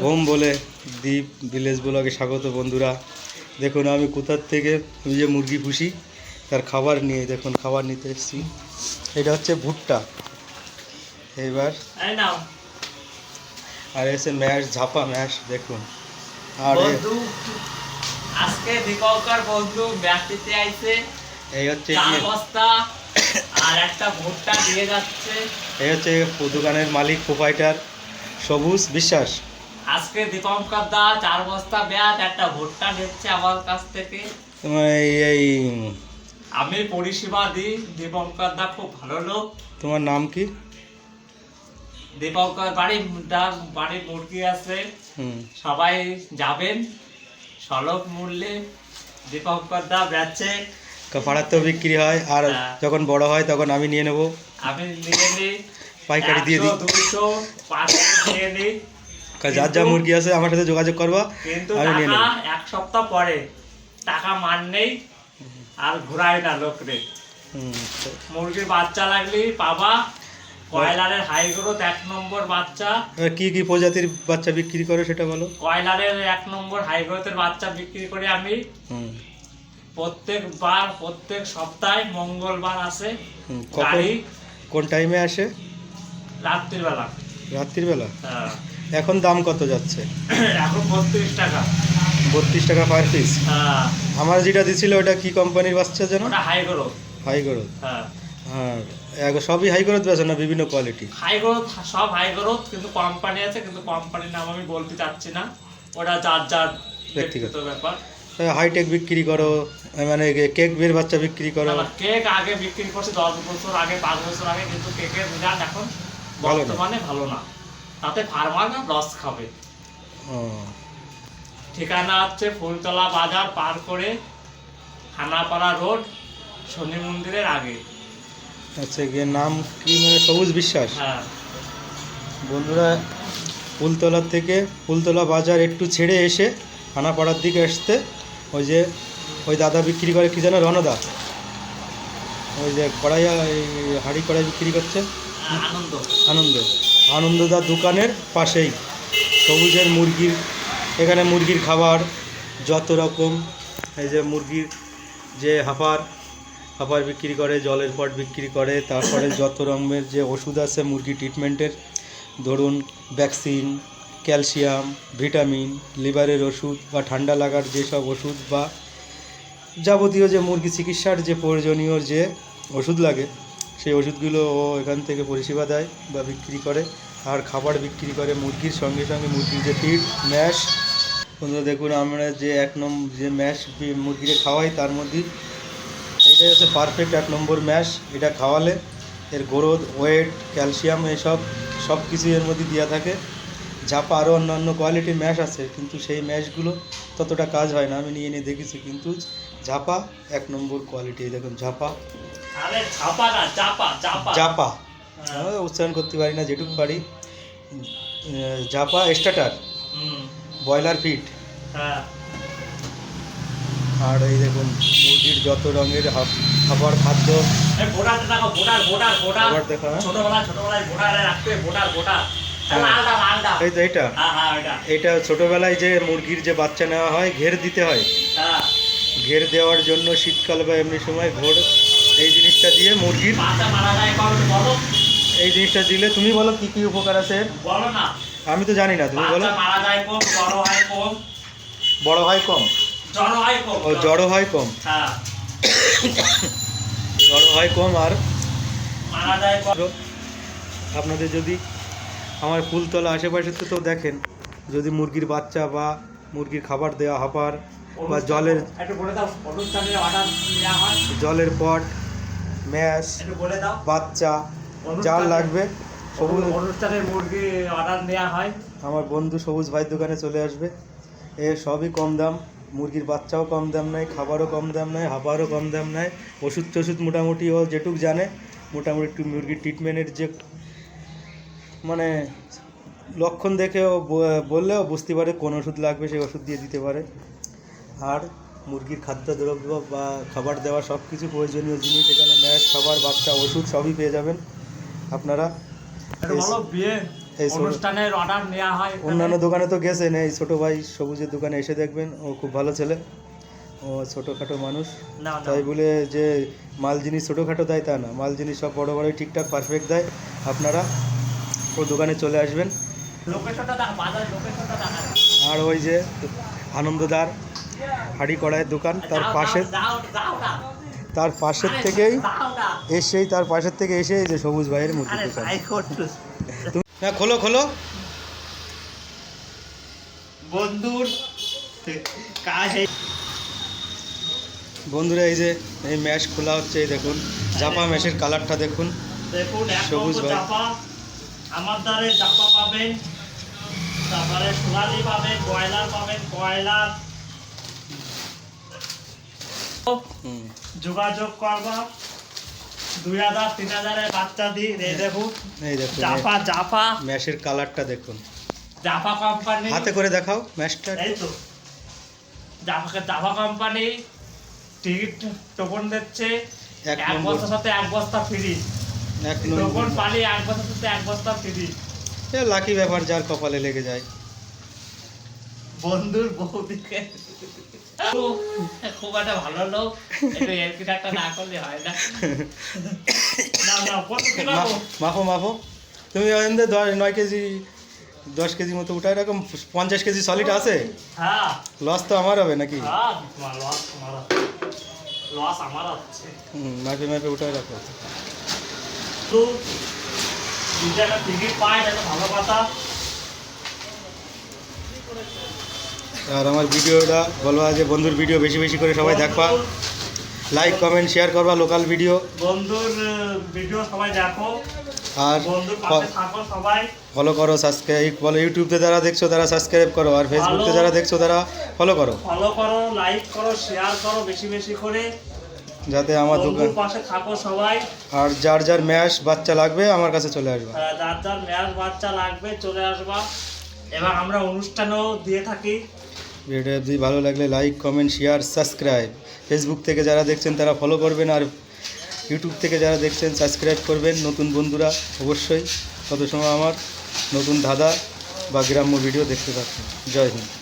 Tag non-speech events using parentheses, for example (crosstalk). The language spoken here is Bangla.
বোম বলে দ্বীপ ভিলেজ ব্লগে স্বাগত বন্ধুরা। দেখুন আমি কোথার থেকে যে মুরগি পুষি তার খাবার নিয়ে দেখুন খাবার নিতে এসেছি। এটা হচ্ছে ভুট্টা। এবার আর এসে ম্যাশ ঝাপা ম্যাশ দেখুন। আর আজকে দীপঙ্কর বন্ধু ব্যক্তিতে আইছে। এই হচ্ছে গিয়ে আর একটা ভুট্টা দিয়ে যাচ্ছে। এই হচ্ছে দোকানের মালিক প্রোপাইটার। সবুজ বিশ্বাস। আজকে দীপঙ্কর দা চার বস্তা ব্যাট একটা ভুট্টা নিচ্ছে আমার কাছ থেকে। এই আমি পরিষেবা দিই দীপঙ্কর দা খুব ভালো লোক। তোমার নাম কি? দীপঙ্কর বাড়ি দা বাড়ির মুরগি আছে। সবাই যাবেন সলভ মূল্যে দীপঙ্কর দা বেচে পাড়াতেও বিক্রি হয় আর হ্যাঁ। যখন বড় হয় তখন আমি নিয়ে নেব। আমি নিয়ে নিই। পাইকারি দিয়ে দিই। যার যা মুরগি আছে আমার সাথে যোগাযোগ করবা আমি নিয়ে নেব। এক সপ্তাহ পরে। টাকা মান নেই আর ঘুরায় না লোকরে মুরগির বাচ্চা লাগলে পাবা। কয়লারের হাই গ্রোথ এক নম্বর বাচ্চা। কি কি প্রজাতির বাচ্চা বিক্রি করে সেটা বলো? কয়লারের এক নম্বর হাই গ্রোথের বাচ্চা বিক্রি করে আমি। প্রত্যেকবার প্রত্যেক সপ্তাহে মঙ্গলবার আসে। গাড়ি কোন টাইমে আসে? রাত্রিবেলা। রাত্রির বেলা হ্যাঁ। এখন দাম কত যাচ্ছে? এখন বত্রিশ টাকা। বত্রিশ টাকা পার পিস হ্যাঁ। আমার যেটা দিছিল ওটা কি কোম্পানির বাচ্চা যেন? ওটা হাই গ্রোথ হাই গ্রোথ হ্যাঁ। হ্যাঁ সবই হাই গ্রোথ বেছে না বিভিন্ন কোয়ালিটি হাই গ্রোথ সব হাই গ্রোথ কিন্তু কোম্পানি আছে কিন্তু কোম্পানির নাম আমি বলতে চাচ্ছি না। ওটা যার যার ব্যক্তিগত। ব্যাপার। হাইটেক বিক্রি করো মানে কেক বের বাচ্চা বিক্রি করো। কেক আগে বিক্রি করছে দশ বছর আগে পাঁচ বছর আগে কিন্তু কেকের রেজাল্ট এখন ভালো না। বর্তমানে ভালো না। তাতে ফার্মার লস খাবে। ঠিকানা হচ্ছে ফুলতলা বাজার পার করে খানাপাড়া রোড শনি মন্দিরের আগে। আচ্ছা গিয়ে নাম কি মানে? সবুজ বিশ্বাস। হ্যাঁ। বন্ধুরা ফুলতলার থেকে ফুলতলা বাজার একটু ছেড়ে এসে খানাপাড়ার দিকে আসতে ওই যে ওই দাদা বিক্রি করে কি যেন রণদা? ওই যে কড়াই এই হাঁড়ি কড়াই বিক্রি করছে। আনন্দ। আনন্দ। আনন্দদার দোকানের পাশেই। সবুজের মুরগির এখানে মুরগির খাবার যত রকম। এই যে মুরগির যে হাফার হাফার বিক্রি করে জলের পট বিক্রি করে তারপরে (laughs) যত রকমের যে ওষুধ আছে মুরগি ট্রিটমেন্টের ধরুন ভ্যাকসিন ক্যালসিয়াম ভিটামিন লিভারের ওষুধ বা ঠান্ডা লাগার যেসব ওষুধ বা যাবতীয় যে মুরগি চিকিৎসার যে প্রয়োজনীয় যে ওষুধ লাগে সেই ওষুধগুলো ও এখান থেকে পরিষেবা দেয় বা বিক্রি করে। আর খাবার বিক্রি করে মুরগির সঙ্গে সঙ্গে মুরগির যে ফিড ম্যাশ, বন্ধুরা দেখুন আমরা যে এক নম্বর যে ম্যাশ মুরগিকে খাওয়াই তার মধ্যে এটাই হচ্ছে পারফেক্ট এক নম্বর ম্যাশ। এটা খাওয়ালে এর গ্রোথ, ওয়েট, ক্যালসিয়াম এসব সব কিছু এর মধ্যে দেওয়া থাকে। ঝাপা আরও অন্যান্য কোয়ালিটির ম্যাশ আছে, কিন্তু সেই ম্যাশগুলো ততটা কাজ হয় না। আমি নিয়ে নিয়ে দেখেছি, কিন্তু ঝাপা এক নম্বর কোয়ালিটি দেখুন, ঝাপা আরে ছাপা না চাপা চাপা জাপা হ্যাঁ। উচ্চারণ করতে পারি না যেটুকু পারি। Japfa starter. Broiler fit. হ্যাঁ। আর এই দেখুন মুরগির যত রঙের খাবার খাদ্য। খাবার দেখা? ছোটবেলায় ছোটবেলায় এই তো এটা হ্যাঁ এটা এটা যে মুরগির যে বাচ্চা নেওয়া হয় ঘের দিতে হয়। হ্যাঁ। ঘের দেওয়ার জন্য শীতকাল বা এমনি সময় ঘোর এই জিনিসটা দিয়ে মুরগির এই জিনিসটা দিলে তুমি বলো কি কি উপকার আছে? বলো না আমি তো জানি না তুমি বলো। বাচ্চা মারা যায় কম বড় হয় কম? বড় হয় কম জড় হয় কম ও জড়ো হয় কম। হ্যাঁ জড়ো হয় কম আর মারা যায় কম আপনাদের যদি আমার ফুলতলা আশেপাশে তো দেখেন যদি মুরগির বাচ্চা বা মুরগির খাবার দেওয়া হাপার বা জলের জলের পট ম্যাশ বাচ্চা অনুষ্ঠানে- লাগবে সবুজ অনুষ্ঠানের মুরগি অর্ডার নেওয়া হয়। আমার বন্ধু সবুজ ভাই দোকানে চলে আসবে। এ সবই কম দাম মুরগির বাচ্চাও কম দাম নেয় খাবারও কম দাম নেয় হাবারও কম দাম নেয়। ওষুধ টষুধ মোটামুটি ও যেটুক জানে মোটামুটি একটু মুরগির ট্রিটমেন্টের যে মানে লক্ষণ দেখে ও বললেও বুঝতে পারে কোন ওষুধ লাগবে সেই ওষুধ দিয়ে দিতে পারে। আর মুরগির খাদ্যদ্রব্য বা খাবার দেওয়া সব কিছু প্রয়োজনীয় জিনিস এখানে ম্যাশ খাবার বাচ্চা ওষুধ সবই পেয়ে যাবেন আপনারা। হয়। অন্যান্য দোকানে তো গেছেন এই ছোট ভাই সবুজের দোকানে এসে দেখবেন ও খুব ভালো ছেলে। ও ছোটোখাটো মানুষ। তাই বলে যে মাল জিনিস ছোটোখাটো দেয় তা না মাল জিনিস সব বড় বড়ই ঠিকঠাক পারফেক্ট দেয়। আপনারা ও দোকানে চলে আসবেন। লোকেশনটা দেখা বাজার লোকেশনটা দেখা। আর ওই যে আনন্দদার হাড়ি কড়াইয়ের দোকান তার পাশে তার পাশের থেকেই এসেই তার পাশের থেকে এসে এই যে সবুজ ভাইয়ের মুরগির আরে দোকান। না খোলো খোলো। বন্ধুর কাজ বন্ধুরা এই যে এই ম্যাশ খোলা হচ্ছে এই দেখুন। জাপা ম্যাশের কালারটা দেখুন। দেখুন সবুজ ভাই। আমার দ্বারে চাপা পাবেন তারপরে সোনালি পাবেন ব্রয়লার পাবেন হুম, যোগাযোগ করবা। দুই হাজার তিন হাজারের বাচ্চা দিই এই দেখুন এই দেখুন জাপা জাপা। ম্যাশের কালারটা দেখুন। Japfa company. হাতে করে দেখাও ম্যাশটা এই তো। Japfa Japfa company. Ticket token দিচ্ছে। এক বস্তার সাথে এক বস্তা ফ্রি এক টোকন পালি এক বস্তার সাথে এক বস্তা ফ্রি লাকি ব্যাপার যার কপালে লেগে যায়। বন্ধুর বৌদিকে খুব একটা ভালো লোক একটু এরকিট একটা না করলে হয় না। না না কত কি মা- পাবো? মাপো মাপো তুমি ওখানে দশ নয় কেজি দশ কেজি মতো উঠায় এরকম পঞ্চাশ কেজি সলিড আছে? হ্যাঁ। লস তো আমার হবে নাকি? হ্যাঁ হুম, মাপে মাপে উঠায় রাখো। তো একটা টিকিট পায় ভালো কথা। আর আমার ভিডিওটা বলবা যে বন্ধুর ভিডিও বেশি বেশি করে সবাই দেখবা। লাইক কমেন্ট শেয়ার করবা লোকাল ভিডিও বন্ধুর ভিডিও সবাই দেখো। আর ফলো করো সাবস্ক্রাইব বলো ইউটিউবে যারা দেখছ তারা সাবস্ক্রাইব করো আর ফেসবুকে ভালো। যারা দেখছ তারা ফলো করো। ফলো করো লাইক করো শেয়ার করো বেশি বেশি করে। যাতে আমার দোকান পাশে থাকো সবাই। আর যার যার ম্যাশ বাচ্চা লাগবে আমার কাছে চলে আসবে। যার যার ম্যাশ বাচ্চা লাগবে চলে আসবা। এবং আমরা অনুষ্ঠানেও দিয়ে থাকি। ভিডিও যদি ভালো লাগলে like comment share subscribe Facebook থেকে যারা দেখছেন, তারা ফলো করবেন আর ইউটিউব থেকে যারা দেখছেন সাবস্ক্রাইব করবেন। নতুন বন্ধুরা অবশ্যই। তত সময় আমার? নতুন দাদা বা গ্রাম্য ভিডিও দেখতে থাকবেন। জয় হিন্দ।